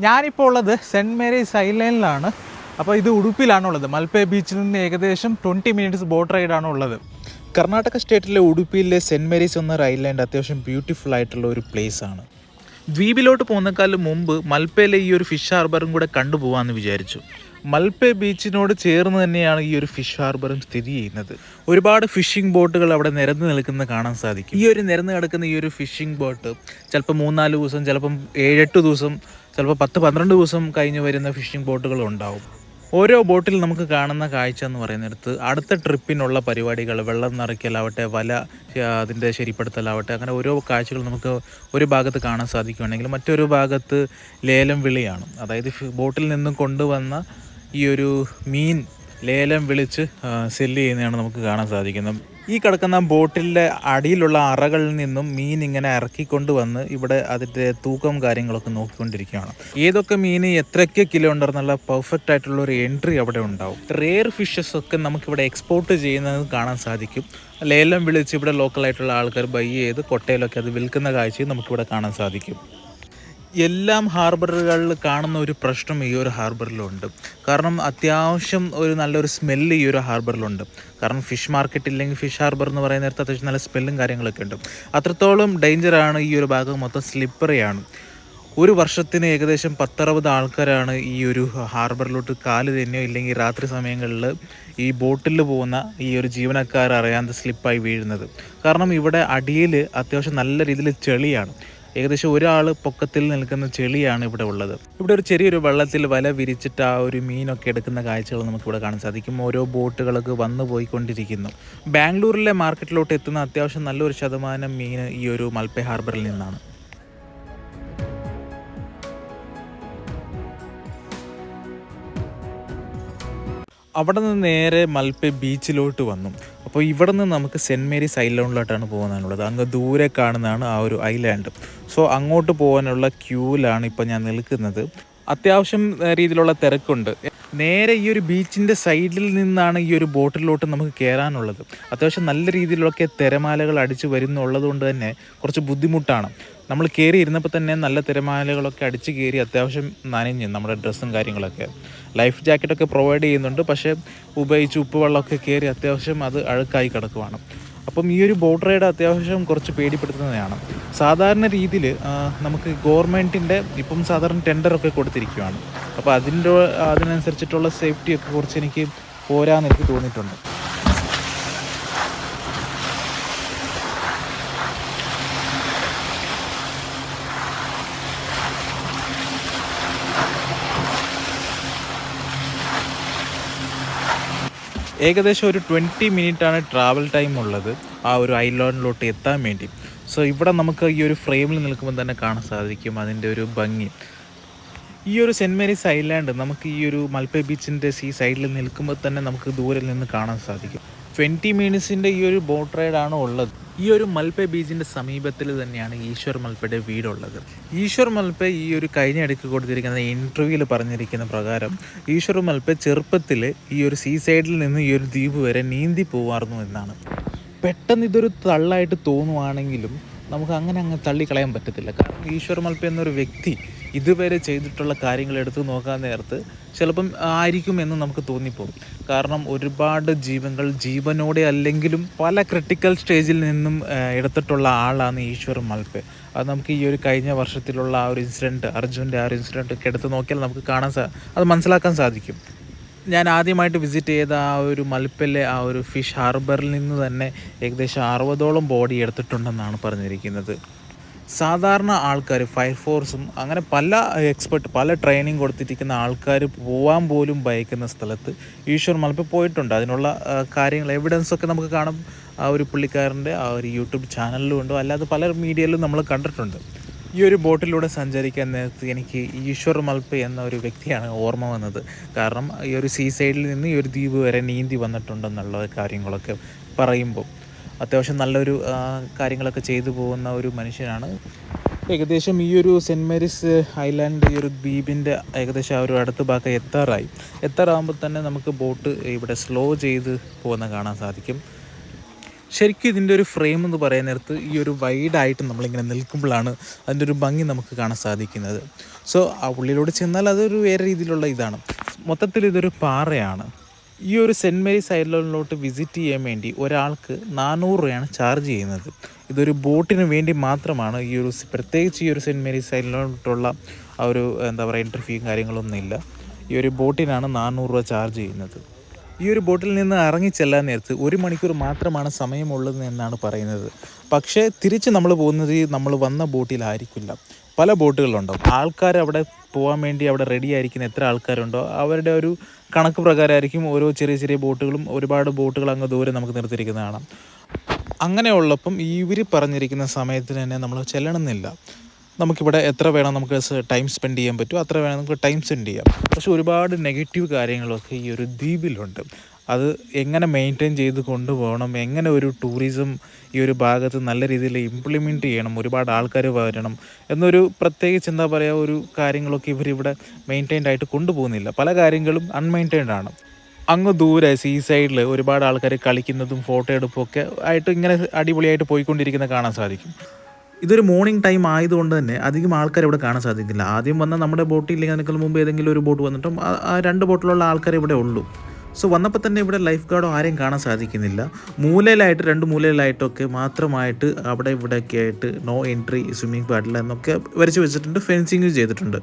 ഞാനിപ്പോൾ ഉള്ളത് saint Mary's ഐലൻഡിലാണ്. അപ്പോൾ ഇത് ഉടുപ്പിലാണുള്ളത്. മൽപ്പേ ബീച്ചിൽ നിന്ന് ഏകദേശം ട്വന്റി മിനിറ്റ്സ് ബോട്ട് റൈഡാണ് ഉള്ളത്. കർണാടക സ്റ്റേറ്റിലെ ഉടുപ്പിയിലെ സെന്റ് മേരീസ് എന്ന ഐലൻഡ് അത്യാവശ്യം ബ്യൂട്ടിഫുൾ ആയിട്ടുള്ള ഒരു പ്ലേസ് ആണ്. ദ്വീപിലോട്ട് പോകുന്നേക്കാളും മുമ്പ് മൽപ്പയിലെ ഈ ഒരു ഫിഷ് ഹാർബറും കൂടെ കണ്ടുപോകാമെന്ന് വിചാരിച്ചു. മൽപ്പേ ബീച്ചിനോട് ചേർന്ന് തന്നെയാണ് ഈ ഒരു ഫിഷ് ഹാർബറും സ്ഥിതി ചെയ്യുന്നത്. ഒരുപാട് ഫിഷിംഗ് ബോട്ടുകൾ അവിടെ നിരന്ന് നിൽക്കുന്നത് കാണാൻ സാധിക്കും. ഈ ഒരു നിരന്ന് കിടക്കുന്ന ഈ ഒരു ഫിഷിംഗ് ബോട്ട് ചിലപ്പോൾ മൂന്നാൽ ദിവസം ചിലപ്പം ഏഴെട്ട് ദിവസം ചിലപ്പോൾ പത്ത് പന്ത്രണ്ട് ദിവസം കഴിഞ്ഞ് വരുന്ന ഫിഷിംഗ് ബോട്ടുകൾ ഉണ്ടാവും. ഓരോ ബോട്ടിൽ നമുക്ക് കാണുന്ന കാഴ്ച എന്ന് പറയുന്നിടത്ത് അടുത്ത ട്രിപ്പിനുള്ള പരിപാടികൾ വെള്ളം നിറയ്ക്കലാവട്ടെ വല അതിന്റെ ശരിപ്പെടുത്തലാവട്ടെ അങ്ങനെ ഓരോ കാഴ്ചകൾ നമുക്ക് ഒരു ഭാഗത്ത് കാണാൻ സാധിക്കുകയാണെങ്കിൽ മറ്റൊരു ഭാഗത്ത് ലേലം വിളിയാണ്. അതായത് ബോട്ടിൽ നിന്നും കൊണ്ടുവന്ന ഈ ഒരു മീൻ ലേലം വിളിച്ച് സെല്ല് ചെയ്യുന്നതാണ് നമുക്ക് കാണാൻ സാധിക്കുന്നത്. ഈ കിടക്കുന്ന ബോട്ടിലെ അടിയിലുള്ള അറകളിൽ നിന്നും മീൻ ഇങ്ങനെ ഇറക്കിക്കൊണ്ട് വന്ന് ഇവിടെ അതിന്റെ തൂക്കം കാര്യങ്ങളൊക്കെ നോക്കിക്കൊണ്ടിരിക്കുകയാണ്. ഏതൊക്കെ മീൻ എത്രയൊക്കെ കിലോ ഉണ്ടെന്നുള്ള പെർഫെക്റ്റ് ആയിട്ടുള്ള ഒരു എൻട്രി അവിടെ ഉണ്ടാവും. റെയർ ഫിഷസ് ഒക്കെ നമുക്കിവിടെ എക്സ്പോർട്ട് ചെയ്യുന്നത് കാണാൻ സാധിക്കും. ലേലം വിളിച്ച് ഇവിടെ ലോക്കലായിട്ടുള്ള ആൾക്കാർ ബൈ ചെയ്ത് കൊട്ടയിലൊക്കെ അത് വിൽക്കുന്ന കാഴ്ചയും നമുക്കിവിടെ കാണാൻ സാധിക്കും. എല്ലാം ഹാർബറുകളിൽ കാണുന്ന ഒരു പ്രശ്നം ഈ ഒരു ഹാർബറിലുണ്ട് കാരണം അത്യാവശ്യം ഒരു നല്ലൊരു സ്മെല്ല് ഈ ഒരു ഹാർബറിലുണ്ട് കാരണം ഫിഷ് മാർക്കറ്റ് ഇല്ലെങ്കിൽ ഫിഷ് ഹാർബർ എന്ന് പറയുന്ന നേരത്തെ അത്യാവശ്യം നല്ല സ്മെല്ലും കാര്യങ്ങളൊക്കെ ഉണ്ട്. അത്രത്തോളം ഡേഞ്ചറാണ് ഈ ഒരു ഭാഗം മൊത്തം സ്ലിപ്പറിയാണ് ഒരു വർഷത്തിന് ഏകദേശം പത്തറുപത് ആൾക്കാരാണ് ഈ ഒരു ഹാർബറിലോട്ട് കാൽ തന്നെയോ ഇല്ലെങ്കിൽ രാത്രി സമയങ്ങളിൽ ഈ ബോട്ടിൽ പോകുന്ന ഈ ഒരു ജീവനക്കാർ അറിയാതെ സ്ലിപ്പായി വീഴുന്നത്. കാരണം ഇവിടെ അടിയിൽ അത്യാവശ്യം നല്ല രീതിയിൽ ചെളിയാണ്. ഏകദേശം ഒരാൾ പൊക്കത്തിൽ നിൽക്കുന്ന ചെളിയാണ് ഇവിടെ ഉള്ളത്. ഇവിടെ ഒരു ചെറിയൊരു വെള്ളത്തിൽ വല വിരിച്ചിട്ട് ആ ഒരു മീനൊക്കെ എടുക്കുന്ന കാഴ്ചകൾ നമുക്കിവിടെ കാണാൻ സാധിക്കും. ഓരോ ബോട്ടുകളൊക്കെ വന്നു പോയിക്കൊണ്ടിരിക്കുന്നു. ബാംഗ്ലൂരിലെ മാർക്കറ്റിലോട്ട് എത്തുന്ന അത്യാവശ്യം നല്ലൊരു ശതമാനം മീൻ ഈ ഒരു മൽപ്പെ ഹാർബറിൽ നിന്നാണ്. അവിടെ നിന്ന് നേരെ മൽപ്പെ ബീച്ചിലോട്ട് വന്നു. അപ്പോൾ ഇവിടെ നിന്ന് നമുക്ക് സെന്റ് മേരീസ് ഐലൻഡിലോട്ടാണ് പോകാനുള്ളത് അങ്ങ് ദൂരെ കാണുന്നതാണ് ആ ഒരു ഐലാൻഡ്. സോ അങ്ങോട്ട് പോകാനുള്ള ക്യൂവിലാണ് ഇപ്പോൾ ഞാൻ നിൽക്കുന്നത്. അത്യാവശ്യം രീതിയിലുള്ള തിരക്കുണ്ട്. നേരെ ഈ ഒരു ബീച്ചിന്റെ സൈഡിൽ നിന്നാണ് ഈ ഒരു ബോട്ടിലോട്ട് നമുക്ക് കയറാനുള്ളത് അത്യാവശ്യം നല്ല രീതിയിലൊക്കെ തിരമാലകൾ അടിച്ച് വരുന്നുള്ളത് കൊണ്ട് തന്നെ കുറച്ച് ബുദ്ധിമുട്ടാണ്. നമ്മൾ കയറി ഇരുന്നപ്പോൾ തന്നെ നല്ല തിരമാലകളൊക്കെ അടിച്ച് കയറി അത്യാവശ്യം നനഞ്ഞ് നമ്മുടെ ഡ്രസ്സും കാര്യങ്ങളൊക്കെ. ലൈഫ് ജാക്കറ്റൊക്കെ പ്രൊവൈഡ് ചെയ്യുന്നുണ്ട്. പക്ഷേ ഉപയോഗിച്ച് ഉപ്പുവെള്ളമൊക്കെ കയറി അത്യാവശ്യം അത് അഴുക്കായി കിടക്കുവാണ്. അപ്പം ഈ ഒരു ബോട്ട് റൈഡ് അത്യാവശ്യം കുറച്ച് പേടിപ്പെടുത്തുന്നതാണ്. സാധാരണ രീതിയിൽ നമുക്ക് ഗവൺമെന്റിന്റെ ഇപ്പം സാധാരണ ടെൻഡറൊക്കെ കൊടുത്തിരിക്കുകയാണ് അപ്പോൾ അതിന്റെ അതിനനുസരിച്ചിട്ടുള്ള സേഫ്റ്റിയൊക്കെ കുറച്ച് എനിക്ക് പോരാന്ന് എനിക്ക് തോന്നിയിട്ടുണ്ട്. ഏകദേശം ഒരു ട്വന്റി ആണ് ട്രാവൽ ടൈം ഉള്ളത്. ആ ഒരു ഐലാൻഡിലോട്ട് എത്താൻ വേണ്ടി. സോ ഇവിടെ നമുക്ക് ഈ ഒരു ഫ്രെയിമിൽ നിൽക്കുമ്പോൾ തന്നെ കാണാൻ സാധിക്കും അതിന്റെ ഒരു ഭംഗി. ഈ ഒരു സെന്റ് മേരീസ് ഐലാൻഡ് നമുക്ക് ഈ ഒരു മൽപ്പ ബീച്ചിന്റെ സീ സൈഡിൽ നിൽക്കുമ്പോൾ തന്നെ നമുക്ക് ദൂരെ നിന്ന് കാണാൻ സാധിക്കും. ട്വന്റി മിനിറ്റ്സിന്റെ ഈ ഒരു ബോട്ട് റൈഡാണ് ഉള്ളത്. ഈ ഒരു മൽപ്പെ ബീച്ചിന്റെ സമീപത്തിൽ തന്നെയാണ് ഈശ്വർ മൽപ്പയുടെ വീടുള്ളത്. ഈശ്വർ മൽപ്പെ ഈ ഒരു കഴിഞ്ഞ ഇടയ്ക്ക് കൊടുത്തിരിക്കുന്ന ഇന്റർവ്യൂവിൽ പറഞ്ഞിരിക്കുന്ന പ്രകാരം ഈശ്വർ മൽപ്പെ ചെറുപ്പത്തിൽ ഈ ഒരു സീ സൈഡിൽ നിന്ന് ഈ ഒരു ദ്വീപ് വരെ നീന്തി പോവാറുന്നു എന്നാണ്. പെട്ടെന്ന് ഇതൊരു തള്ളായിട്ട് തോന്നുവാണെങ്കിലും നമുക്ക് അങ്ങനെ അങ്ങ് തള്ളിക്കളയാൻ പറ്റത്തില്ല. കാരണം ഈശ്വർ മൽപ്പ എന്നൊരു വ്യക്തി ഇതുവരെ ചെയ്തിട്ടുള്ള കാര്യങ്ങൾ എടുത്ത് നോക്കാൻ നേരത്ത് ചിലപ്പം ആയിരിക്കും എന്ന് നമുക്ക് തോന്നിപ്പോകും. കാരണം ഒരുപാട് ജീവങ്ങൾ ജീവനോടെ അല്ലെങ്കിലും പല ക്രിട്ടിക്കൽ സ്റ്റേജിൽ നിന്നും എടുത്തിട്ടുള്ള ആളാണ് ഈശ്വർ മൽപ്പെ. അത് നമുക്ക് ഈ ഒരു കഴിഞ്ഞ വർഷത്തിലുള്ള ആ ഒരു ഇൻസിഡന്റ് അർജുന്റെ ആ ഒരു ഇൻസിഡന്റ് ഒക്കെ എടുത്ത് നോക്കിയാൽ നമുക്ക് കാണാൻ സാ അത് മനസ്സിലാക്കാൻ സാധിക്കും. ഞാൻ ആദ്യമായിട്ട് വിസിറ്റ് ചെയ്ത ആ ഒരു മൽപ്പല്ലെ ആ ഒരു ഫിഷ് ഹാർബറിൽ നിന്ന് തന്നെ ഏകദേശം അറുപതോളം ബോഡി എടുത്തിട്ടുണ്ടെന്നാണ് പറഞ്ഞിരിക്കുന്നത്. സാധാരണ ആൾക്കാർ ഫയർഫോഴ്സും അങ്ങനെ പല എക്സ്പെർട്ട് പല ട്രെയിനിങ് കൊടുത്തിരിക്കുന്ന ആൾക്കാർ പോകാൻ പോലും ഭയക്കുന്ന സ്ഥലത്ത് ഈശ്വർ മലപ്പ് പോയിട്ടുണ്ട്. അതിനുള്ള കാര്യങ്ങൾ എവിഡൻസ് ഒക്കെ നമുക്ക് കാണാം. ആ ഒരു പുള്ളിക്കാരന്റെ ആ ഒരു യൂട്യൂബ് ചാനലിലും ഉണ്ടോ. അല്ലാതെ പല മീഡിയയിലും നമ്മൾ കണ്ടിട്ടുണ്ട്. ഈ ഒരു ബോട്ടിലൂടെ സഞ്ചരിക്കാൻ നേരത്ത് എനിക്ക് ഈശ്വർ മൽപ്പ എന്ന ഒരു വ്യക്തിയാണ് ഓർമ്മ വന്നത്. കാരണം ഈ ഒരു സീ സൈഡിൽ നിന്ന് ഈ ഒരു ദ്വീപ് വരെ നീന്തി വന്നിട്ടുണ്ടെന്നുള്ള കാര്യങ്ങളൊക്കെ പറയുമ്പോൾ അത്യാവശ്യം നല്ലൊരു കാര്യങ്ങളൊക്കെ ചെയ്തു പോകുന്ന ഒരു മനുഷ്യനാണ്. ഏകദേശം ഈ ഒരു സെന്റ് മേരീസ് ഐലാൻഡ് ഈ ഒരു ദ്വീപിന്റെ ഏകദേശം ആ ഒരു അടുത്ത ഭാഗം എത്താറായി. എത്താറാകുമ്പോൾ തന്നെ നമുക്ക് ബോട്ട് ഇവിടെ സ്ലോ ചെയ്ത് പോകുന്ന കാണാൻ സാധിക്കും. ശരിക്കും ഇതിന്റെ ഒരു ഫ്രെയിം എന്ന് പറയുന്ന നേരത്ത് ഈ ഒരു വൈഡായിട്ട് നമ്മളിങ്ങനെ നിൽക്കുമ്പോഴാണ് അതിന്റെ ഒരു ഭംഗി നമുക്ക് കാണാൻ സാധിക്കുന്നത്. സോ ആ ഉള്ളിലൂടെ ചെന്നാൽ അതൊരു വേറെ രീതിയിലുള്ള ഇതാണ്. മൊത്തത്തിൽ ഇതൊരു പാറയാണ്. ഈ ഒരു സെന്റ് മേരീസ് ഐലൻഡിലോട്ട് വിസിറ്റ് ചെയ്യാൻ വേണ്ടി ഒരാൾക്ക് നാനൂറ് രൂപയാണ് ചാർജ് ചെയ്യുന്നത്. ഇതൊരു ബോട്ടിന് വേണ്ടി മാത്രമാണ് ഈ ഒരു പ്രത്യേകിച്ച് ഈ ഒരു സെന്റ് മേരി ഐലൻഡിലോട്ടുള്ള ആ ഒരു എന്താ പറയുക എൻട്രി ഫീയും കാര്യങ്ങളൊന്നും ഇല്ല ഈ ഒരു ബോട്ടിനാണ് നാനൂറ് രൂപ ചാർജ് ചെയ്യുന്നത്. ഈ ഒരു ബോട്ടിൽ നിന്ന് ഇറങ്ങി ചെല്ലാൻ നേരത്ത് ഒരു മണിക്കൂർ മാത്രമാണ് സമയമുള്ളത് എന്നാണ് പറയുന്നത്. പക്ഷേ തിരിച്ച് നമ്മൾ പോകുന്നത് നമ്മൾ വന്ന ബോട്ടിലായിരിക്കില്ല. പല ബോട്ടുകളുണ്ടാവും. ആൾക്കാർ അവിടെ പോകാൻ വേണ്ടി അവിടെ റെഡി ആയിരിക്കുന്ന എത്ര ആൾക്കാരുണ്ടോ അവരുടെ ഒരു കണക്ക് പ്രകാരമായിരിക്കും ഓരോ ചെറിയ ചെറിയ ബോട്ടുകളും ഒരുപാട് ബോട്ടുകൾ അങ്ങ് ദൂരെ നമുക്ക് നിർത്തിയിരിക്കുന്നത് കാണാം. അങ്ങനെയുള്ളപ്പം ഇവർ പറഞ്ഞിരിക്കുന്ന സമയത്തിന് തന്നെ നമ്മൾ ചെല്ലണമെന്നില്ല. നമുക്കിവിടെ എത്ര വേണം നമുക്ക് ടൈം സ്പെൻഡ് ചെയ്യാൻ പറ്റും അത്ര വേണം നമുക്ക് ടൈം സ്പെൻഡ് ചെയ്യാം. പക്ഷെ ഒരുപാട് നെഗറ്റീവ് കാര്യങ്ങളൊക്കെ ഈ ഒരു ദ്വീപിലുണ്ട്. അത് എങ്ങനെ മെയിന്റെയിൻ ചെയ്ത് കൊണ്ടുപോകണം എങ്ങനെ ഒരു ടൂറിസം ഈ ഒരു ഭാഗത്ത് നല്ല രീതിയിൽ ഇംപ്ലിമെന്റ് ചെയ്യണം ഒരുപാട് ആൾക്കാർ വരണം എന്നൊരു പ്രത്യേകിച്ച് എന്താ പറയുക ഒരു കാര്യങ്ങളൊക്കെ ഇവരിവിടെ മെയിന്റെയിൻഡ് ആയിട്ട് കൊണ്ടുപോകുന്നില്ല. പല കാര്യങ്ങളും അൺമെയിന്റെയിൻഡ് ആണ്. അങ്ങ് ദൂരെ സീ സൈഡിൽ ഒരുപാട് ആൾക്കാർ കളിക്കുന്നതും ഫോട്ടോ എടുപ്പൊക്കെ ആയിട്ട് ഇങ്ങനെ അടിപൊളിയായിട്ട് പോയിക്കൊണ്ടിരിക്കുന്നത് കാണാൻ സാധിക്കും. ഇതൊരു മോർണിംഗ് ടൈം ആയതുകൊണ്ട് തന്നെ അധികം ആൾക്കാർ ഇവിടെ കാണാൻ സാധിക്കില്ല ആദ്യം വന്ന നമ്മുടെ ബോട്ടില്ലെങ്കിൽ അതിനേക്കാൾ മുമ്പ് ഏതെങ്കിലും ഒരു ബോട്ട് വന്നിട്ടും ആ രണ്ട് ബോട്ടിലുള്ള ആൾക്കാർ ഇവിടെ ഉള്ളൂ. സോ വന്നപ്പോൾ തന്നെ ഇവിടെ ലൈഫ് ഗാർഡോ ആരെയും കാണാൻ സാധിക്കുന്നില്ല. മൂലയിലായിട്ട് രണ്ട് മൂലയിലായിട്ടൊക്കെ മാത്രമായിട്ട് അവിടെ ഇവിടെയൊക്കെ ആയിട്ട് നോ എൻട്രി സ്വിമ്മിങ് പാടില്ല എന്നൊക്കെ വരച്ച് വെച്ചിട്ടുണ്ട് ഫെൻസിങ് ചെയ്തിട്ടുണ്ട്.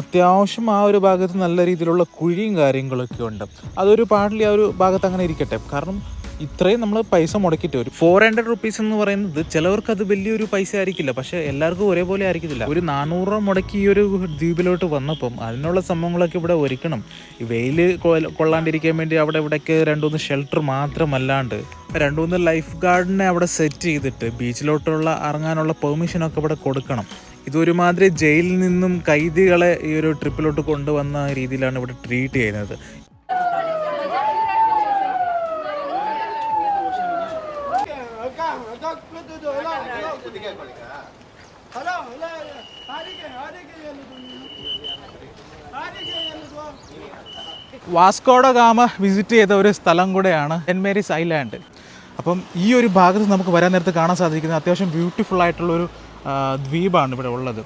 അത്യാവശ്യം ആ ഒരു ഭാഗത്ത് നല്ല രീതിയിലുള്ള കുഴിയും കാര്യങ്ങളൊക്കെ ഉണ്ട്. അതൊരു പാടില്ല ആ ഒരു ഭാഗത്ത് അങ്ങനെ ഇരിക്കട്ടെ. കാരണം ഇത്രയും നമ്മൾ പൈസ മുടക്കിയിട്ട് വരും ഫോർ ഹൺഡ്രഡ് റുപ്പീസ് എന്ന് പറയുന്നത് ചിലവർക്ക് അത് വലിയൊരു പൈസ ആയിരിക്കില്ല പക്ഷെ എല്ലാവർക്കും ഒരേപോലെ ആയിരിക്കില്ല ഒരു നാനൂറ് രൂപ മുടക്കി ഈ ഒരു ദ്വീപിലോട്ട് വന്നപ്പം അതിനുള്ള സംഭവങ്ങളൊക്കെ ഇവിടെ ഒരുക്കണം. വെയിൽ കൊള്ളാണ്ടിരിക്കാൻ വേണ്ടി അവിടെ ഇവിടെയൊക്കെ രണ്ടുമൂന്ന് ഷെൽട്ടർ മാത്രമല്ലാണ്ട് രണ്ടുമൂന്ന് ലൈഫ് ഗാർഡിനെ അവിടെ സെറ്റ് ചെയ്തിട്ട് ബീച്ചിലോട്ടുള്ള ഇറങ്ങാനുള്ള പെർമിഷനൊക്കെ ഇവിടെ കൊടുക്കണം. ഇതൊരുമാതിരി ജയിലിൽ നിന്നും കൈദികളെ ഈ ഒരു ട്രിപ്പിലോട്ട് കൊണ്ടുവന്ന രീതിയിലാണ് ഇവിടെ ട്രീറ്റ് ചെയ്യുന്നത്. വാസ്കോഡ ഗാമ വിസിറ്റ് ചെയ്ത ഒരു സ്ഥലം കൂടെയാണ് സെന്റ് മേരീസ് ഐലാൻഡ്. അപ്പം ഈ ഒരു ഭാഗത്ത് നമുക്ക് വരാൻ നേരത്ത് കാണാൻ സാധിക്കുന്നത് അത്യാവശ്യം ബ്യൂട്ടിഫുൾ ആയിട്ടുള്ള ഒരു ആ, ദ്വീപാണ് ഇവിടെ ഉള്ളത്.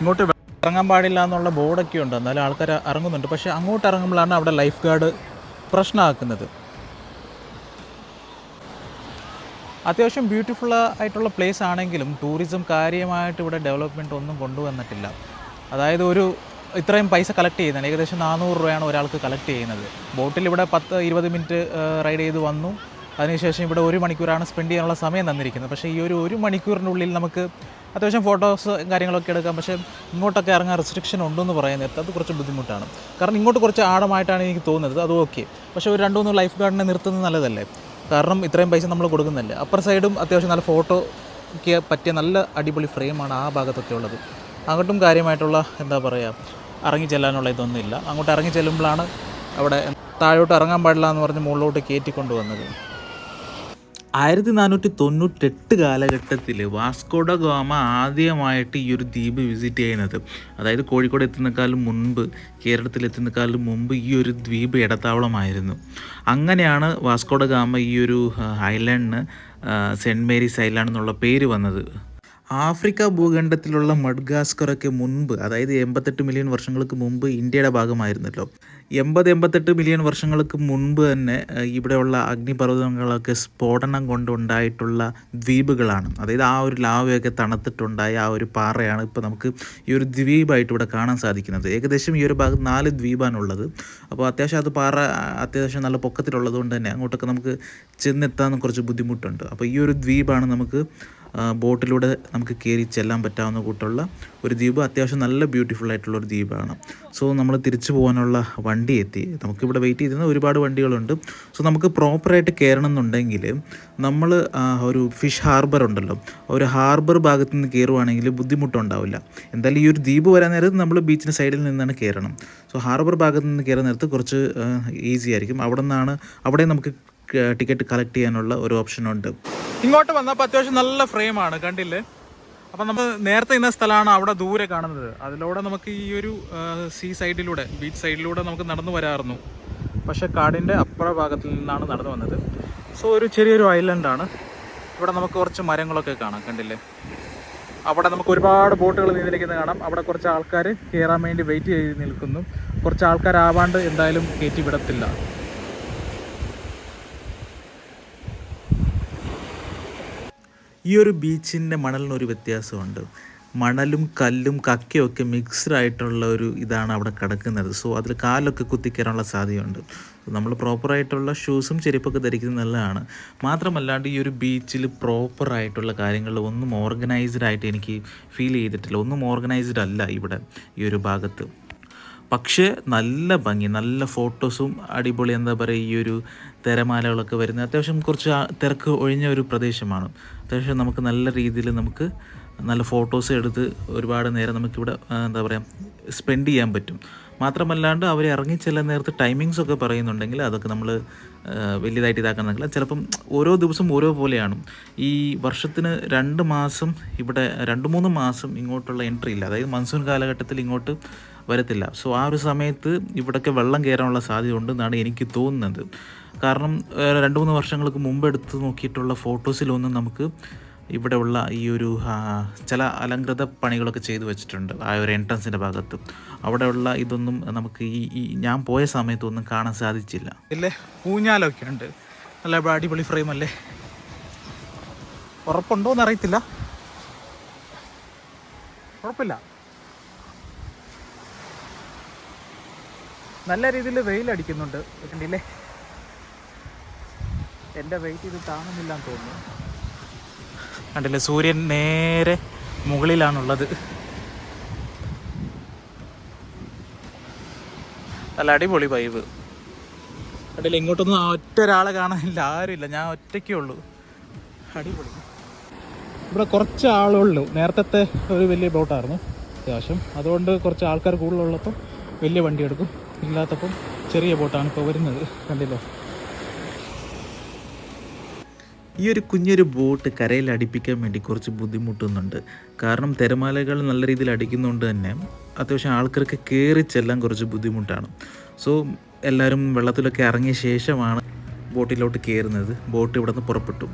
ഇങ്ങോട്ട് ഇറങ്ങാൻ പാടില്ല എന്നുള്ള ബോർഡൊക്കെ ഉണ്ട്. എന്നാലും ആൾക്കാർ ഇറങ്ങുന്നുണ്ട്. പക്ഷേ അങ്ങോട്ട് ഇറങ്ങുമ്പോഴാണ് അവിടെ ലൈഫ് ഗാർഡ് പ്രശ്നമാക്കുന്നത്. അത്യാവശ്യം ബ്യൂട്ടിഫുൾ ആയിട്ടുള്ള പ്ലേസ് ആണെങ്കിലും ടൂറിസം കാര്യമായിട്ട് ഇവിടെ ഡെവലപ്മെന്റ് ഒന്നും കൊണ്ടുവന്നിട്ടില്ല. അതായത് ഒരു ഇത്രയും പൈസ കളക്ട് ചെയ്യുന്നത് ഏകദേശം നാനൂറ് രൂപയാണ് ഒരാൾക്ക് കളക്ട് ചെയ്യുന്നത്. ബോട്ടിൽ ഇവിടെ പത്ത് ഇരുപത് മിനിറ്റ് റൈഡ് ചെയ്ത് വന്നു. അതിനുശേഷം ഇവിടെ ഒരു മണിക്കൂറാണ് സ്പെൻഡ് ചെയ്യാനുള്ള സമയം തന്നിരിക്കുന്നത്. പക്ഷേ ഈ ഒരു ഒരു മണിക്കൂറിനുള്ളിൽ നമുക്ക് അത്യാവശ്യം ഫോട്ടോസ് കാര്യങ്ങളൊക്കെ എടുക്കാം. പക്ഷേ ഇങ്ങോട്ടൊക്കെ ഇറങ്ങാൻ റെസ്ട്രിക്ഷൻ ഉണ്ടെന്ന് പറയുന്നത് അത് കുറച്ച് ബുദ്ധിമുട്ടാണ്. കാരണം ഇങ്ങോട്ട് കുറച്ച് ആഴമായിട്ടാണ് എനിക്ക് തോന്നുന്നത്. അത് ഓക്കെ പക്ഷേ ഒരു രണ്ടു മൂന്ന് ലൈഫ് ഗാർഡിനെ നിർത്തുന്നത് നല്ലതല്ലേ? കാരണം ഇത്രയും പൈസ നമ്മൾ കൊടുക്കുന്നില്ല. അപ്പർ സൈഡും അത്യാവശ്യം നല്ല ഫോട്ടോയ്ക്ക് പറ്റിയ നല്ല അടിപൊളി ഫ്രെയിമാണ് ആ ഭാഗത്തൊക്കെ ഉള്ളത്. അങ്ങോട്ടും കാര്യമായിട്ടുള്ള എന്താ പറയുക ഇറങ്ങി ചെല്ലാനുള്ള ഇതൊന്നുമില്ല. അങ്ങോട്ട് ഇറങ്ങി ചെല്ലുമ്പോഴാണ് അവിടെ താഴോട്ട് ഇറങ്ങാൻ പാടില്ല എന്ന് പറഞ്ഞ് മുകളിലോട്ട് കയറ്റി കൊണ്ടുവന്നത്. ആയിരത്തി നാനൂറ്റി തൊണ്ണൂറ്റെട്ട് കാലഘട്ടത്തിൽ വാസ്കോഡ ഗാമ ആദ്യമായിട്ട് ഈ ഒരു ദ്വീപ് വിസിറ്റ് ചെയ്യുന്നത്. അതായത് കോഴിക്കോട് എത്തുന്നക്കാലം മുൻപ് കേരളത്തിൽ എത്തുന്നക്കാലം മുമ്പ് ഈ ഒരു ദ്വീപ് ഇടത്താവളമായിരുന്നു. അങ്ങനെയാണ് വാസ്കോഡ ഗാമ ഈ ഒരു ഐലൻഡിന് സെന്റ് മേരീസ് ഐലാൻഡ് എന്നുള്ള പേര് വന്നത്. ആഫ്രിക്ക ഭൂഖണ്ഡത്തിലുള്ള മഡ്ഗാസ്കറൊക്കെ മുൻപ് അതായത് എൺപത്തെട്ട് മില്യൺ വർഷങ്ങൾക്ക് മുമ്പ് ഇന്ത്യയുടെ ഭാഗമായിരുന്നല്ലോ. എൺപത് എൺപത്തെട്ട് മില്യൺ വർഷങ്ങൾക്ക് മുൻപ് തന്നെ ഇവിടെയുള്ള അഗ്നിപർവതങ്ങളൊക്കെ സ്ഫോടനം കൊണ്ടുണ്ടായിട്ടുള്ള ദ്വീപുകളാണ്. അതായത് ആ ഒരു ലാവയൊക്കെ തണുത്തിട്ടുണ്ടായ ആ ഒരു പാറയാണ് ഇപ്പോൾ നമുക്ക് ഈ ഒരു ദ്വീപായിട്ട് ഇവിടെ കാണാൻ സാധിക്കുന്നത്. ഏകദേശം ഈ ഒരു ഭാഗത്ത് നാല് ദ്വീപാണുള്ളത്. അപ്പോൾ അത്യാവശ്യം അത് പാറ അത്യാവശ്യം നല്ല പൊക്കത്തിലുള്ളത് കൊണ്ട് തന്നെ അങ്ങോട്ടൊക്കെ നമുക്ക് ചെന്നെത്താൻ കുറച്ച് ബുദ്ധിമുട്ടുണ്ട്. അപ്പോൾ ഈ ഒരു ദ്വീപാണ് നമുക്ക് ബോട്ടിലൂടെ നമുക്ക് കയറി ചെല്ലാൻ പറ്റാവുന്ന കൂട്ടുള്ള ഒരു ദ്വീപ്. അത്യാവശ്യം നല്ല ബ്യൂട്ടിഫുൾ ആയിട്ടുള്ള ഒരു ദ്വീപാണ്. സോ നമ്മൾ തിരിച്ചു പോകാനുള്ള വണ്ടി എത്തി. നമുക്കിവിടെ വെയിറ്റ് ചെയ്തിരുന്ന ഒരുപാട് വണ്ടികളുണ്ട്. സോ നമുക്ക് പ്രോപ്പറായിട്ട് കയറണം എന്നുണ്ടെങ്കിൽ നമ്മൾ ഒരു ഫിഷ് ഹാർബർ ഉണ്ടല്ലോ. ഒരു ഹാർബർ ഭാഗത്ത് നിന്ന് കയറുവാണെങ്കിൽ ബുദ്ധിമുട്ടുണ്ടാവില്ല. എന്തായാലും ഈ ഒരു ദ്വീപ് വരാൻ നേരത്ത് നമ്മൾ ബീച്ചിന്റെ സൈഡിൽ നിന്നാണ് കയറണം. സോ ഹാർബർ ഭാഗത്ത് നിന്ന് കയറുന്ന നേരത്ത് കുറച്ച് ഈസി ആയിരിക്കും. അവിടെ നിന്നാണ് അവിടെ നമുക്ക് ടിക്കറ്റ് കളക്ട് ചെയ്യാനുള്ള ഒരു ഓപ്ഷൻ ഉണ്ട്. ഇങ്ങോട്ട് വന്നപ്പോൾ അത്യാവശ്യം നല്ല ഫ്രെയിമാണ് കണ്ടില്ലേ? അപ്പം നമ്മൾ നേരത്തെ ഇന്ന സ്ഥലമാണ് അവിടെ ദൂരെ കാണുന്നത്. അതിലൂടെ നമുക്ക് ഈ ഒരു സീ സൈഡിലൂടെ ബീച്ച് സൈഡിലൂടെ നമുക്ക് നടന്നു വരാറുന്നു പക്ഷെ കാടിന്റെ അപ്പുറ ഭാഗത്തിൽ നിന്നാണ് നടന്നു വന്നത്. സോ ഒരു ചെറിയൊരു ഐലൻഡാണ് ഇവിടെ നമുക്ക് കുറച്ച് മരങ്ങളൊക്കെ കാണാം കണ്ടില്ലേ? അവിടെ നമുക്ക് ഒരുപാട് ബോട്ടുകൾ നീന്തിരിക്കുന്നത് കാണാം. അവിടെ കുറച്ച് ആൾക്കാർ കയറാൻ വേണ്ടി വെയിറ്റ് ചെയ്ത് നിൽക്കുന്നു. കുറച്ച് ആൾക്കാരാവാണ്ട് എന്തായാലും കയറ്റി വിടത്തില്ല. ഈ ഒരു ബീച്ചിന്റെ മണലിനൊരു വ്യത്യാസമുണ്ട്. മണലും കല്ലും കക്കയൊക്കെ മിക്സ്ഡ് ആയിട്ടുള്ള ഒരു ഇതാണ് അവിടെ കിടക്കുന്നത്. സോ അതിൽ കാലൊക്കെ കുത്തിക്കയറാനുള്ള സാധ്യതയുണ്ട്. നമ്മൾ പ്രോപ്പറായിട്ടുള്ള ഷൂസും ചെരുപ്പൊക്കെ ധരിക്കുന്നത് നല്ലതാണ്. മാത്രമല്ലാണ്ട് ഈ ഒരു ബീച്ചിൽ പ്രോപ്പറായിട്ടുള്ള കാര്യങ്ങൾ ഒന്നും ഓർഗനൈസ്ഡ് ആയിട്ട് എനിക്ക് ഫീൽ ചെയ്തിട്ടില്ല. ഒന്നും ഓർഗനൈസ്ഡ് അല്ല ഇവിടെ ഈ ഒരു ഭാഗത്ത്. പക്ഷേ നല്ല ഭംഗി നല്ല ഫോട്ടോസും അടിപൊളി എന്താ പറയുക ഈ ഒരു തിരമാലകളൊക്കെ വരുന്നത് അത്യാവശ്യം കുറച്ച് തിരക്ക് ഒഴിഞ്ഞ ഒരു പ്രദേശമാണ്. അത്യാവശ്യം നമുക്ക് നല്ല രീതിയിൽ നമുക്ക് നല്ല ഫോട്ടോസ് എടുത്ത് ഒരുപാട് നേരം നമുക്കിവിടെ എന്താ പറയുക സ്പെൻഡ് ചെയ്യാൻ പറ്റും. മാത്രമല്ലാണ്ട് അവർ ഇറങ്ങി ചെല്ലാൻ നേരത്ത് ടൈമിങ്സ് ഒക്കെ പറയുന്നുണ്ടെങ്കിൽ അതൊക്കെ നമ്മൾ വലിയതായിട്ട് ഇതാക്കുന്നില്ല ചിലപ്പം ഓരോ ദിവസം ഓരോ പോലെയാണ്. ഈ വർഷത്തിന് രണ്ട് മാസം ഇവിടെ രണ്ട് മൂന്ന് മാസം ഇങ്ങോട്ടുള്ള എൻട്രി ഇല്ല. അതായത് മൺസൂൺ കാലഘട്ടത്തിൽ ഇങ്ങോട്ട് വരത്തില്ല. സോ ആ ഒരു സമയത്ത് ഇവിടൊക്കെ വെള്ളം കയറാനുള്ള സാധ്യത ഉണ്ടെന്നാണ് എനിക്ക് തോന്നുന്നത്. കാരണം രണ്ട് മൂന്ന് വർഷങ്ങൾക്ക് മുമ്പ് എടുത്ത് നോക്കിയിട്ടുള്ള ഫോട്ടോസിലൊന്നും നമുക്ക് ഇവിടെയുള്ള ഈ ഒരു ചില അലങ്കൃത പണികളൊക്കെ ചെയ്തു വെച്ചിട്ടുണ്ട് ആ ഒരു എൻട്രൻസിന്റെ ഭാഗത്ത്. അവിടെയുള്ള ഇതൊന്നും നമുക്ക് ഈ ഈ ഞാൻ പോയ സമയത്തൊന്നും കാണാൻ സാധിച്ചില്ല. ഇല്ലേ? ഊഞ്ഞാലൊക്കെ ഉണ്ട്. നല്ല അടിപൊളി ഫ്രെയിം അല്ലേ? ഉറപ്പുണ്ടോ എന്ന് അറിയത്തില്ല ഉറപ്പില്ല. നല്ല രീതിയിൽ വെയിലടിക്കുന്നുണ്ട് കണ്ടില്ലേ? എന്റെ വെയിറ്റ് ഇത് താങ്ങുന്നില്ല എന്ന് തോന്നുന്നു. കണ്ടില്ലേ സൂര്യൻ നേരെ മുകളിലാണുള്ളത്. നല്ല അടിപൊളി വൈബ് കണ്ടില്ലേ ഇങ്ങോട്ടൊന്നും ഒറ്റ ഒരാളെ കാണാനില്ല ആരുമില്ല ഞാൻ ഒറ്റയ്ക്കേ ഉള്ളൂ. അടിപൊളി. ഇവിടെ കുറച്ച് ആളുള്ളൂ നേരത്തെ ഒരു വലിയ ബോട്ടായിരുന്നു അത്യാവശ്യം. അതുകൊണ്ട് കുറച്ച് ആൾക്കാർ കൂടുതലുള്ളപ്പം വലിയ വണ്ടി എടുക്കും. ഇല്ലാത്തപ്പം ചെറിയ ബോട്ടാണ് ഇപ്പോൾ വരുന്നത്. കണ്ടില്ലേ? ഈ ഒരു കുഞ്ഞൊരു ബോട്ട് കരയിൽ അടിപ്പിക്കാൻ വേണ്ടി കുറച്ച് ബുദ്ധിമുട്ടുന്നുണ്ട്. കാരണം തിരമാലകൾ നല്ല രീതിയിൽ അടിക്കുന്നതുകൊണ്ട് തന്നെ അത്യാവശ്യം ആൾക്കാർക്ക് കയറി ചെല്ലാൻ കുറച്ച് ബുദ്ധിമുട്ടാണ്. സോ എല്ലാവരും വെള്ളത്തിലൊക്കെ ഇറങ്ങിയ ശേഷമാണ് ബോട്ടിലോട്ട് കയറുന്നത് ബോട്ട് ഇവിടെ നിന്ന് പുറപ്പെട്ടു.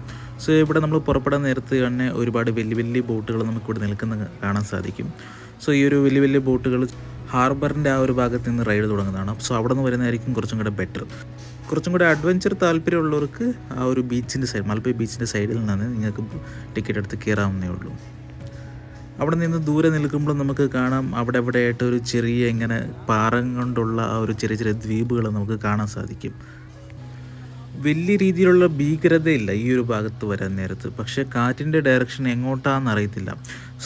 സോ ഇവിടെ നമ്മൾ പുറപ്പെടാൻ നേരത്ത് തന്നെ ഒരുപാട് വലിയ വലിയ ബോട്ടുകൾ നമുക്ക് ഇവിടെ നിൽക്കുന്ന കാണാൻ സാധിക്കും. സോ ഈ ഒരു വലിയ വലിയ ബോട്ടുകൾ ഹാർബറിന്റെ ആ ഒരു ഭാഗത്ത് നിന്ന് റൈഡ് തുടങ്ങുന്നതാണ്. സോ അവിടെ നിന്ന് വരുന്നതായിരിക്കും കുറച്ചും കൂടെ ബെറ്റർ. കുറച്ചും കൂടി അഡ്വഞ്ചർ താല്പര്യമുള്ളവർക്ക് ആ ഒരു ബീച്ചിന്റെ സൈഡ് മലപ്പുഴ ബീച്ചിന്റെ സൈഡിൽ നിന്നാണ് നിങ്ങൾക്ക് ടിക്കറ്റ് എടുത്ത് കയറാവുന്നേ ഉള്ളൂ. അവിടെ നിന്ന് ദൂരെ നിൽക്കുമ്പോൾ നമുക്ക് കാണാം അവിടെ എവിടെയായിട്ട് ഒരു ചെറിയ ഇങ്ങനെ പാറം കൊണ്ടുള്ള ആ ഒരു ചെറിയ ചെറിയ ദ്വീപുകൾ നമുക്ക് കാണാൻ സാധിക്കും. വലിയ രീതിയിലുള്ള ഭീകരതയില്ല ഈ ഒരു ഭാഗത്ത് വരാൻ നേരത്ത്. പക്ഷേ കാറ്റിന്റെ ഡയറക്ഷൻ എങ്ങോട്ടാണെന്ന് അറിയത്തില്ല.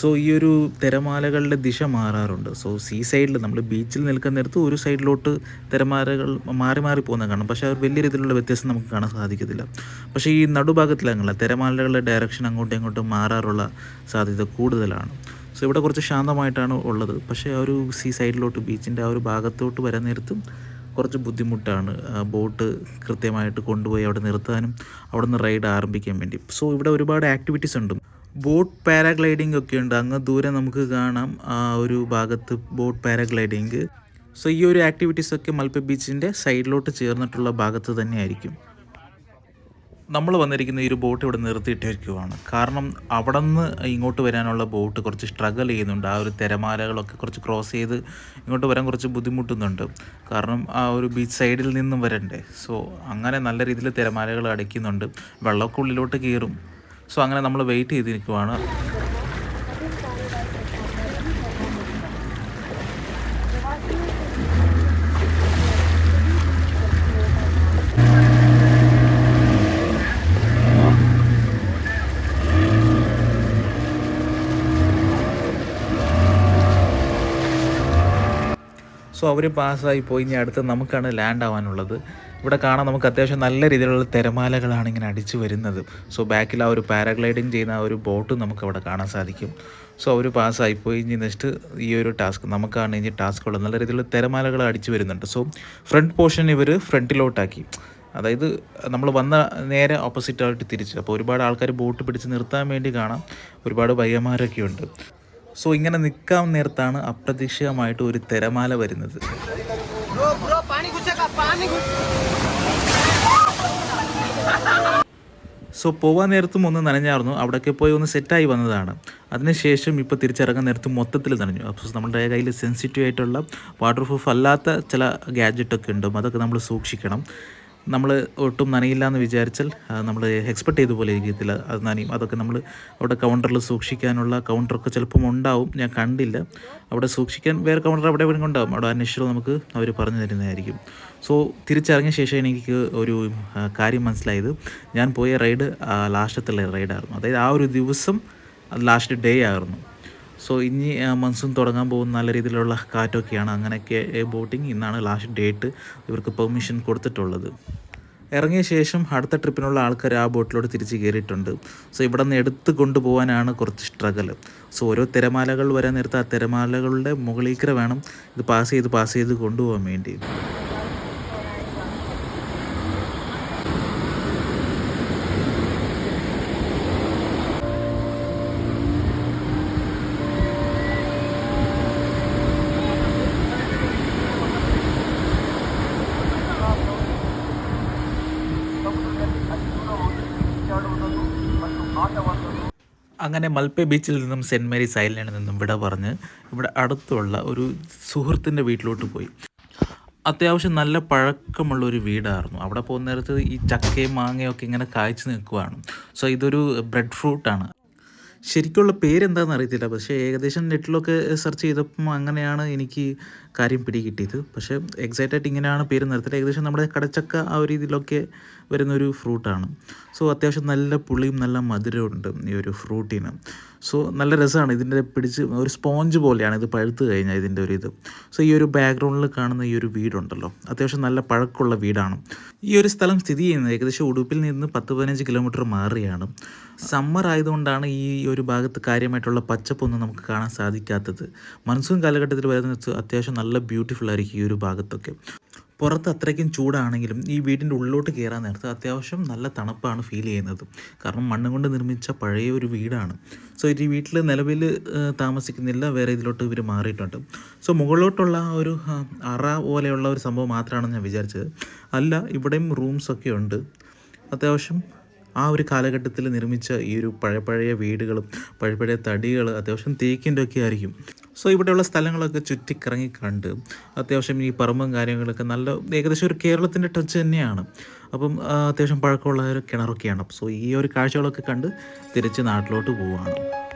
സോ ഈ ഒരു തിരമാലകളുടെ ദിശ മാറാറുണ്ട്. സോ സീ സൈഡിൽ നമ്മൾ ബീച്ചിൽ നിൽക്കുന്ന നേരത്ത് ഒരു സൈഡിലോട്ട് തിരമാലകൾ മാറി മാറി പോകുന്ന കാണും. പക്ഷേ അവർ വലിയ രീതിയിലുള്ള വ്യത്യാസം നമുക്ക് കാണാൻ സാധിക്കത്തില്ല. പക്ഷേ ഈ നടുഭാഗത്തിൽ അങ്ങനെയല്ല. തിരമാലകളുടെ ഡയറക്ഷൻ അങ്ങോട്ടും ഇങ്ങോട്ടും മാറാറുള്ള സാധ്യത കൂടുതലാണ്. സോ ഇവിടെ കുറച്ച് ശാന്തമായിട്ടാണ് ഉള്ളത്. പക്ഷേ ആ ഒരു സീ സൈഡിലോട്ട് ബീച്ചിന്റെ ആ ഒരു ഭാഗത്തോട്ട് വരാൻ നേരത്തും കുറച്ച് ബുദ്ധിമുട്ടാണ്. ബോട്ട് കൃത്യമായിട്ട് കൊണ്ടുപോയി അവിടെ നിർത്താനും അവിടെ നിന്ന് റൈഡ് ആരംഭിക്കാൻ വേണ്ടി. സോ ഇവിടെ ഒരുപാട് ആക്ടിവിറ്റീസ് ഉണ്ട്. ബോട്ട് പാരാഗ്ലൈഡിംഗ് ഒക്കെ ഉണ്ട്. അങ്ങ് ദൂരെ നമുക്ക് കാണാം ആ ഒരു ഭാഗത്ത് ബോട്ട് പാരാഗ്ലൈഡിങ് സോ ഈ ഒരു ആക്ടിവിറ്റീസ് ഒക്കെ മൽപ്പ ബീച്ചിന്റെ സൈഡിലോട്ട് ചേർന്നിട്ടുള്ള ഭാഗത്ത് തന്നെയായിരിക്കും നമ്മൾ വന്നിരിക്കുന്ന ഈ ഒരു ബോട്ട് ഇവിടെ നിർത്തിയിട്ടിരിക്കുവാണ്. കാരണം അവിടെ നിന്ന് ഇങ്ങോട്ട് വരാനുള്ള ബോട്ട് കുറച്ച് സ്ട്രഗിൾ ചെയ്യുന്നുണ്ട്. ആ ഒരു തിരമാലകളൊക്കെ കുറച്ച് ക്രോസ് ചെയ്ത് ഇങ്ങോട്ട് വരാൻ കുറച്ച് ബുദ്ധിമുട്ടുന്നുണ്ട്. കാരണം ആ ഒരു ബീച്ച് സൈഡിൽ നിന്നും വരണ്ടേ. സോ അങ്ങനെ നല്ല രീതിയിൽ തിരമാലകൾ അടയ്ക്കുന്നുണ്ട്. വെള്ളമൊക്കെ ഉള്ളിലോട്ട് കയറും. സോ അങ്ങനെ നമ്മൾ വെയിറ്റ് ചെയ്ത് നിൽക്കുവാണ് സോ അവർ പാസ്സായി പോയി. ഇനി അടുത്ത് നമുക്കാണ് ലാൻഡ് ആവാനുള്ളത്. ഇവിടെ കാണാൻ നമുക്ക് അത്യാവശ്യം നല്ല രീതിയിലുള്ള തിരമാലകളാണ് ഇങ്ങനെ അടിച്ചു വരുന്നത്. സോ ബാക്കിൽ ആ ഒരു പാരാഗ്ലൈഡിങ് ചെയ്യുന്ന ആ ഒരു ബോട്ട് നമുക്ക് അവിടെ കാണാൻ സാധിക്കും. സോ അവർ പാസ്സായി പോയി. ഇനി നെക്സ്റ്റ് ഈ ഒരു ടാസ്ക് നമുക്കാണ് ഇനി ടാസ്ക് ഉള്ളത്. നല്ല രീതിയിലുള്ള തിരമാലകൾ അടിച്ചു വരുന്നുണ്ട്. സോ ഫ്രണ്ട് പോർഷൻ ഇവർ ഫ്രണ്ടിലോട്ടാക്കി. അതായത് നമ്മൾ വന്ന നേരെ ഓപ്പോസിറ്റായിട്ട് തിരിച്ച്. അപ്പോൾ ഒരുപാട് ആൾക്കാർ ബോട്ട് പിടിച്ച് നിർത്താൻ വേണ്ടി കാണാം. ഒരുപാട് പയ്യന്മാരൊക്കെ ഉണ്ട്. സോ ഇങ്ങനെ നിൽക്കാൻ നേരത്താണ് അപ്രതീക്ഷിതമായിട്ട് ഒരു തിരമാല വരുന്നത്. സോ പോവാൻ നേരത്തും ഒന്ന് നനഞ്ഞായിരുന്നു അവിടെയൊക്കെ പോയി ഒന്ന് സെറ്റായി വന്നതാണ്. അതിനുശേഷം ഇപ്പോൾ തിരിച്ചിറങ്ങാൻ നേരത്തും മൊത്തത്തിൽ നനഞ്ഞു. അപ്പോൾ നമ്മുടെ കയ്യിൽ സെൻസിറ്റീവ് ആയിട്ടുള്ള വാട്ടർ പ്രൂഫ് അല്ലാത്ത ചില ഗാജറ്റൊക്കെ ഉണ്ടും. അതൊക്കെ നമ്മൾ സൂക്ഷിക്കണം. നമ്മൾ ഒട്ടും നനയില്ല എന്ന് വിചാരിച്ചാൽ നമ്മൾ എക്സ്പെക്ട് ചെയ്ത പോലെ ഇരിക്കത്തില്ല അത് നനയും. അതൊക്കെ നമ്മൾ അവിടെ കൗണ്ടറിൽ സൂക്ഷിക്കാനുള്ള കൗണ്ടറൊക്കെ ചിലപ്പം ഉണ്ടാവും. ഞാൻ കണ്ടില്ല. അവിടെ സൂക്ഷിക്കാൻ വേറെ കൗണ്ടർ അവിടെ എവിടെ ഉണ്ടാവും. അവിടെ അന്വേഷിച്ചാൽ നമുക്ക് അവർ പറഞ്ഞു തരുന്നതായിരിക്കും. സോ തിരിച്ചിറങ്ങിയ ശേഷം എനിക്ക് ഒരു കാര്യം മനസ്സിലായത്. ഞാൻ പോയ റൈഡ് ലാസ്റ്റത്തുള്ള റൈഡായിരുന്നു അതായത് ആ ഒരു ദിവസം ലാസ്റ്റ് ഡേ ആയിരുന്നു. സോ ഇനി മൺസൂൺ തുടങ്ങാൻ പോകുന്ന നല്ല രീതിയിലുള്ള കാറ്റൊക്കെയാണ് അങ്ങനെയൊക്കെ ബോട്ടിങ് ഇന്നാണ് ലാസ്റ്റ് ഡേറ്റ് ഇവർക്ക് പെർമിഷൻ കൊടുത്തിട്ടുള്ളത്. ഇറങ്ങിയ ശേഷം അടുത്ത ട്രിപ്പിനുള്ള ആൾക്കാർ ആ ബോട്ടിലോട്ട് തിരിച്ച് കയറിയിട്ടുണ്ട്. സോ ഇവിടെ നിന്ന് എടുത്ത് കൊണ്ടുപോകാനാണ് കുറച്ച് സ്ട്രഗൽ സോ ഓരോ തിരമാലകൾ വരാൻ നേരത്തെ ആ തിരമാലകളുടെ മുകളിൽ വേണം. ഇത് പാസ് ചെയ്ത് പാസ് ചെയ്ത് കൊണ്ടുപോകാൻ വേണ്ടി. അങ്ങനെ മൽപ്പെ ബീച്ചിൽ നിന്നും സെന്റ് മേരീസ് ഐലൻഡിൽ നിന്നും വിട പറഞ്ഞ് ഇവിടെ അടുത്തുള്ള ഒരു സുഹൃത്തിന്റെ വീട്ടിലോട്ട് പോയി. അത്യാവശ്യം നല്ല പഴക്കമുള്ള ഒരു വീടായിരുന്നു. അവിടെ പോകുന്ന നേരത്ത് ഈ ചക്കയും മാങ്ങയും ഒക്കെ ഇങ്ങനെ കായ്ച്ചു നിൽക്കുവാണ്. സോ ഇതൊരു ബ്രെഡ് ഫ്രൂട്ടാണ്. ശരിക്കുള്ള പേരെന്താണെന്ന് അറിയത്തില്ല. പക്ഷേ ഏകദേശം നെറ്റിലൊക്കെ സെർച്ച് ചെയ്തപ്പം അങ്ങനെയാണ് എനിക്ക് കാര്യം പിടികിട്ടിയത്. പക്ഷേ എക്സാക്റ്റ് ആയിട്ട് ഇങ്ങനെയാണ് പേര് നിർത്തിയത് ഏകദേശം നമ്മുടെ കടച്ചക്ക ആ ഒരു രീതിയിലൊക്കെ വരുന്നൊരു ഫ്രൂട്ടാണ് സോ അത്യാവശ്യം നല്ല പുളിയും നല്ല മധുരമുണ്ട് ഈ ഒരു ഫ്രൂട്ടിന് സോ നല്ല രസമാണ് ഇതിന്റെ പിടിച്ച് ഒരു സ്പോഞ്ച് പോലെയാണ് ഇത് പഴുത്ത് കഴിഞ്ഞാൽ ഇതിന്റെ ഒരു ഇത്. സോ ഈ ഒരു ബാക്ക്ഗ്രൗണ്ടിൽ കാണുന്ന ഈ ഒരു വീടുണ്ടല്ലോ. അത്യാവശ്യം നല്ല പഴക്കമുള്ള വീടാണ്. ഈ ഒരു സ്ഥലം സ്ഥിതി ചെയ്യുന്നത് ഏകദേശം ഉടുപ്പിൽ നിന്ന് പത്ത് പതിനഞ്ച് കിലോമീറ്റർ മാറിയാണ്. സമ്മർ ആയതുകൊണ്ടാണ് ഈ ഒരു ഭാഗത്ത് കാര്യമായിട്ടുള്ള പച്ചപ്പൊന്നും നമുക്ക് കാണാൻ സാധിക്കാത്തത്. മൺസൂൺ കാലഘട്ടത്തിൽ വരുന്ന അത്യാവശ്യം നല്ല ബ്യൂട്ടിഫുൾ ആയിരിക്കും ഈ ഒരു ഭാഗത്തൊക്കെ. പുറത്ത് അത്രയ്ക്കും ചൂടാണെങ്കിലും ഈ വീടിന്റെ ഉള്ളിലോട്ട് കയറാൻ നേരത്ത് അത്യാവശ്യം നല്ല തണുപ്പാണ് ഫീൽ ചെയ്യുന്നത്. കാരണം മണ്ണ് കൊണ്ട് നിർമ്മിച്ച പഴയ ഒരു വീടാണ്. സോ ഈ വീട്ടിൽ നിലവിൽ താമസിക്കുന്നില്ല വേറെ ഇതിലോട്ട് ഇവർ മാറിയിട്ടുണ്ട്. സോ മുകളിലോട്ടുള്ള ഒരു അറ പോലെയുള്ള ഒരു സംഭവം മാത്രമാണെന്ന് ഞാൻ വിചാരിച്ചത്. അല്ല ഇവിടെയും റൂംസൊക്കെ ഉണ്ട്. അത്യാവശ്യം ആ ഒരു കാലഘട്ടത്തിൽ നിർമ്മിച്ച ഈ ഒരു പഴയ പഴയ വീടുകളും പഴയ പഴയ തടികൾ അത്യാവശ്യം തേക്കിന്റെ ഒക്കെ ആയിരിക്കും. സോ ഇവിടെയുള്ള സ്ഥലങ്ങളൊക്കെ ചുറ്റിക്കറങ്ങി കണ്ട് അത്യാവശ്യം ഈ പറമ്പും കാര്യങ്ങളൊക്കെ നല്ല ഏകദേശം ഒരു കേരളത്തിന്റെ ടച്ച് തന്നെയാണ്. അപ്പം അത്യാവശ്യം പഴക്കമുള്ള ഒരു കിണറൊക്കെയാണ്. സോ ഈ ഒരു കാഴ്ചകളൊക്കെ കണ്ട് തിരിച്ച് നാട്ടിലോട്ട് പോവുകയാണ്.